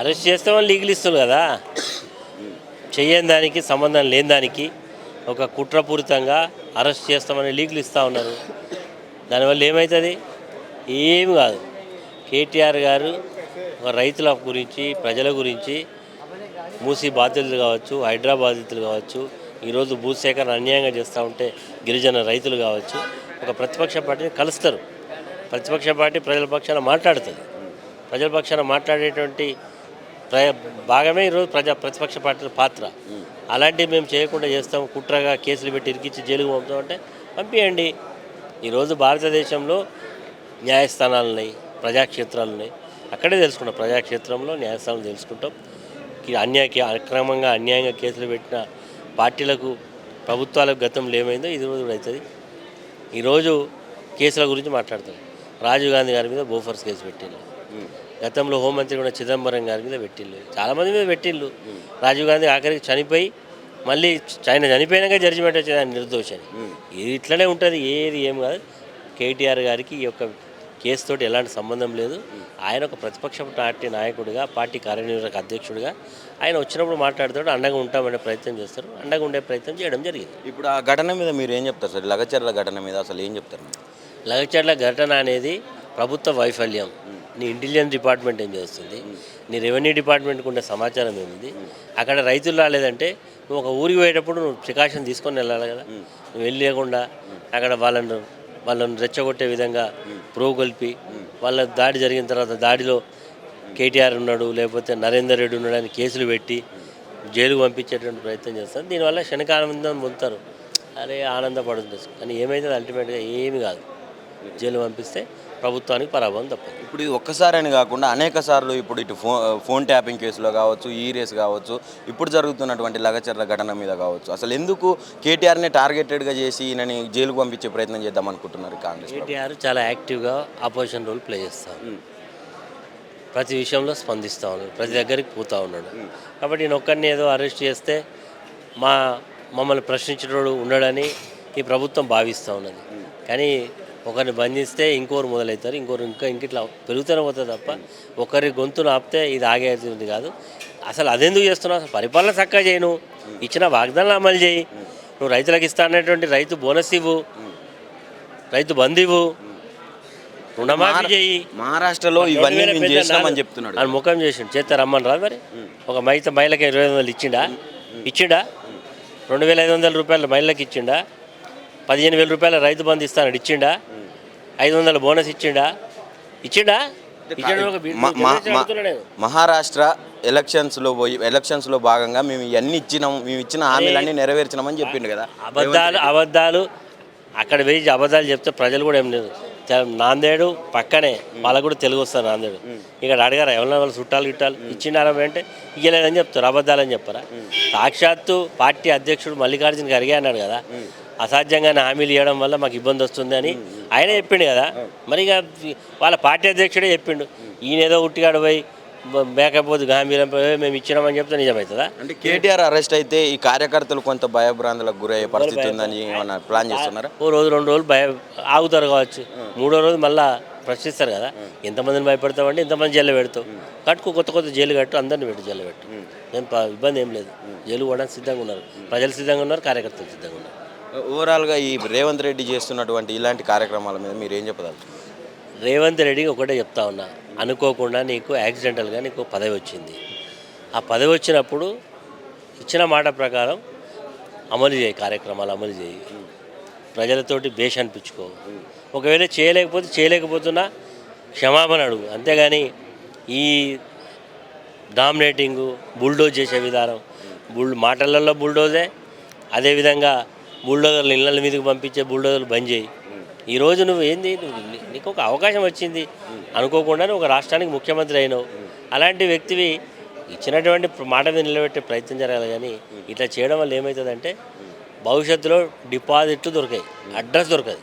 Arrest చేస్తామని legal ఇస్తారు కదా. చేయని దానికి సంబంధం లేని దానికి ఒక కుట్రపూరితంగా అరెస్ట్ చేస్తామని లీగల్ ఇస్తూ ఉన్నారు. దానివల్ల ఏమవుతుంది ఏమి కాదు. కేటీఆర్ గారు ఒక రైతుల గురించి ప్రజల గురించి మూసి బాధితులు కావచ్చు హైడ్రా బాధితులు కావచ్చు ఈరోజు భూసేకరణ అన్యాయంగా చేస్తూ ఉంటే గిరిజన రైతులు కావచ్చు ఒక ప్రతిపక్ష పార్టీని కలుస్తారు. ప్రతిపక్ష పార్టీ ప్రజల పక్షాన మాట్లాడుతుంది. ప్రజల పక్షాన మాట్లాడేటువంటి భాగమే ఈరోజు ప్రజా ప్రతిపక్ష పార్టీల పాత్ర. అలాంటివి మేము చేయకుండా చేస్తాం. కుట్రగా కేసులు పెట్టి ఇరికించి జైలుకు పంపుతామంటే పంపించండి ఈరోజు భారతదేశంలో న్యాయస్థానాలు ఉన్నాయి ప్రజాక్షేత్రాలు ఉన్నాయి అక్కడే తెలుసుకుంటాం ప్రజాక్షేత్రంలో న్యాయస్థానం తెలుసుకుంటాం. ఈ అన్యాయకి అక్రమంగా అన్యాయంగా కేసులు పెట్టిన పార్టీలకు ప్రభుత్వాలకు గతంలో ఏమైందో ఇది రోజు కూడా అవుతుంది. ఈరోజు కేసుల గురించి మాట్లాడతాం రాజీవ్ గాంధీ గారి మీద బోఫర్స్ కేసు పెట్టిళ్ళు గతంలో హోంమంత్రి కూడా చిదంబరం గారి మీద పెట్టిళ్ళు. చాలామంది మీద పెట్టిళ్ళు. రాజీవ్ గాంధీ ఆఖరికి చనిపోయి మళ్ళీ ఆయన చనిపోయినాక జడ్జిమెంట్ వచ్చింది ఆయన నిర్దోషి అని ఇది ఇట్లనే ఉంటుంది ఏది ఏం కాదు. కేటీఆర్ గారికి ఈ యొక్క కేసుతోటి ఎలాంటి సంబంధం లేదు. ఆయన ఒక ప్రతిపక్ష పార్టీ నాయకుడిగా పార్టీ కార్యనిర్వాహక అధ్యక్షుడిగా ఆయన వచ్చినప్పుడు మాట్లాడుతాడు అండగా ఉంటామనే ప్రయత్నం చేస్తారు. అండగా ఉండే ప్రయత్నం చేయడం జరిగింది. ఇప్పుడు ఆ ఘటన మీద మీరు ఏం చెప్తారు సార్? లగచర్ల ఘటన మీద అసలు ఏం చెప్తారు? లగచర్ల ఘటన అనేది ప్రభుత్వ వైఫల్యం. నీ ఇంటెలిజెన్స్ డిపార్ట్మెంట్ ఏం చేస్తుంది? నీ రెవెన్యూ డిపార్ట్మెంట్కి ఉండే సమాచారం ఏముంది? అక్కడ రైతులు రాలేదంటే నువ్వు ఒక ఊరికి పోయేటప్పుడు నువ్వు ప్రికాషన్ తీసుకొని వెళ్ళాలి కదా? నువ్వు వెళ్ళకుండా అక్కడ వాళ్ళను వాళ్ళను రెచ్చగొట్టే విధంగా ప్రోగు కలిపి వాళ్ళ దాడి జరిగిన తర్వాత దాడిలో కేటీఆర్ ఉన్నాడు లేకపోతే నరేందర్ రెడ్డి ఉన్నాడు అని కేసులు పెట్టి జైలుకు పంపించేటువంటి ప్రయత్నం చేస్తారు. దీనివల్ల క్షణికానందం పొందుతారు అరే ఆనందపడుతుంది కానీ ఏమైతుంది అల్టిమేట్గా ఏమి కాదు. జైలు పంపిస్తే ప్రభుత్వానికి పరాభవం తప్పదు. ఇప్పుడు ఇది ఒక్కసారి అని కాకుండా అనేక సార్లు ఇప్పుడు ఇటు ఫోన్ ఫోన్ ట్యాపింగ్ కేసులో కావచ్చు ఈ రేస్ కావచ్చు ఇప్పుడు జరుగుతున్నటువంటి లగచర్ల ఘటన మీద కావచ్చు. అసలు ఎందుకు కేటీఆర్ని టార్గెటెడ్గా చేసి ఈయనని జైలుకు పంపించే ప్రయత్నం చేద్దాం అనుకుంటున్నారు కాంగ్రెస్? కేటీఆర్ చాలా యాక్టివ్గా ఆపోజిషన్ రోల్ ప్లే చేస్తాడు ప్రతి విషయంలో స్పందిస్తూ ఉన్నాడు. ప్రతి దగ్గరికి పోతూ ఉన్నాడు. కాబట్టి నేను ఒక్కరిని ఏదో అరెస్ట్ చేస్తే మా మమ్మల్ని ప్రశ్నించేటోడు ఉండడని ఈ ప్రభుత్వం భావిస్తూ ఉన్నది. కానీ ఒకరిని బంధిస్తే ఇంకోరు మొదలవుతారు ఇంకోరు ఇంకా ఇంక ఇట్లా పెరుగుతూనే పోతుంది తప్ప ఒకరి గొంతును ఆపితే ఇది ఆగేది కాదు. అసలు అదెందుకు చేస్తున్నావు? అసలు పరిపాలన చక్కగా చేయి నువ్వు. ఇచ్చిన వాగ్దానాలు అమలు చేయి. నువ్వు రైతులకు ఇస్తా అన్నటువంటి రైతు బోనస్ ఇవ్వు. రైతు బంధు ఇవ్వు. రుణమాఫీ చేయి. మహారాష్ట్రలో ఇవన్నీ చెప్తున్నాడు. అని ముఖం చేసిండు. చేస్తే రమ్మని రాదు మరి. ఒక మైత మహిళకి ఇరవై ఐదు వందలు ఇచ్చిండా? ఇచ్చిండా? రెండు వేల ఐదు వందల రూపాయలు మహిళకి ఇచ్చిండా? పదిహేను వేల రూపాయల రైతు బంధు ఇస్తాడు ఇచ్చిండా? ఐదు వందల బోనస్ ఇచ్చిండా? ఇచ్చిండా. మహారాష్ట్ర ఎలక్షన్స్లో పోయి ఎలక్షన్స్లో భాగంగా మేము ఇవన్నీ ఇచ్చినాం మేము ఇచ్చిన హామీలన్నీ నెరవేర్చినామని చెప్పిండు కదా. అబద్ధాలు అబద్ధాలు అక్కడ వేసి అబద్ధాలు చెప్తే ప్రజలు కూడా ఏం లేదు. నాందేడు పక్కనే వాళ్ళకు కూడా తెలుగు వస్తారు నాందేడు. ఇక్కడ అడిగారా ఎవరైనా వాళ్ళు చుట్టాలు గిట్టాలు ఇచ్చిండారా అంటే ఇయ్యలేదని చెప్తారు అబద్ధాలని చెప్పారా? సాక్షాత్తు పార్టీ అధ్యక్షుడు మల్లికార్జున ఖర్గే అన్నాడు కదా. అసాధ్యంగానే హామీలు ఇవ్వడం వల్ల మాకు ఇబ్బంది వస్తుంది అని ఆయన చెప్పిండు కదా. మరి ఇక వాళ్ళ పార్టీ అధ్యక్షుడే చెప్పిండు. ఈయన ఏదో ఉట్టిగాడు పోయి మేకపోతే గాంభీర్యం పోయి మేము ఇచ్చినామని చెప్తే నిజమవుతుందా అంటే కేటీఆర్ అరెస్ట్ అయితే ఈ కార్యకర్తలు కొంత భయభ్రాంతులకు గురయ్యే పరిస్థితి ఉందని ప్లాన్ చేస్తున్నారా? ఓ రోజు రెండు రోజులు భయ ఆగుతారు కావచ్చు. మూడో రోజు మళ్ళా ప్రశ్నిస్తారు కదా. ఎంతమందిని భయపెడతామంటే ఇంతమంది జైలు పెడతావు కట్టుకో కొత్త కొత్త జైలు కట్టు అందరిని పెట్టు జైలు పెట్టు. ఏం ఇబ్బంది ఏం లేదు. జైలు పోవడానికి సిద్ధంగా ఉన్నారు. ప్రజలు సిద్ధంగా ఉన్నారు కార్యకర్తలు సిద్ధంగా ఉన్నారు. ఓవరాల్గా ఈ రేవంత్ రెడ్డి చేస్తున్నటువంటి ఇలాంటి కార్యక్రమాల మీద మీరు ఏం చెప్పదలుచుకున్నారు రేవంత్ రెడ్డికి ఒకటే చెప్తా ఉన్నా. అనుకోకుండా నీకు యాక్సిడెంటల్గా నీకు పదవి వచ్చింది. ఆ పదవి వచ్చినప్పుడు ఇచ్చిన మాట ప్రకారం అమలు చేయి కార్యక్రమాలు అమలు చేయి. ప్రజలతోటి బేష్ అనిపించుకో. ఒకవేళ చేయలేకపోతే చేయలేకపోతున్నా క్షమాపణ అడుగు. అంతేగాని ఈ డామినేటింగు బుల్డోజ్ చేసే విధానం బుల్ మాటలలో బుల్డోజే అదేవిధంగా బుల్డోజర్లు ఇళ్ళ మీదకి పంపించే బుల్డోజర్లు బంద్ చేయి. ఈరోజు నువ్వు ఏంది? నీకు ఒక అవకాశం వచ్చింది. అనుకోకుండానే ఒక రాష్ట్రానికి ముఖ్యమంత్రి అయినావు. అలాంటి వ్యక్తివి ఇచ్చినటువంటి మాట మీద నిలబెట్టే ప్రయత్నం జరగాలి కానీ ఇట్లా చేయడం వల్ల ఏమవుతుందంటే భవిష్యత్తులో డిపాజిట్లు దొరికాయి. అడ్రస్ దొరకదు.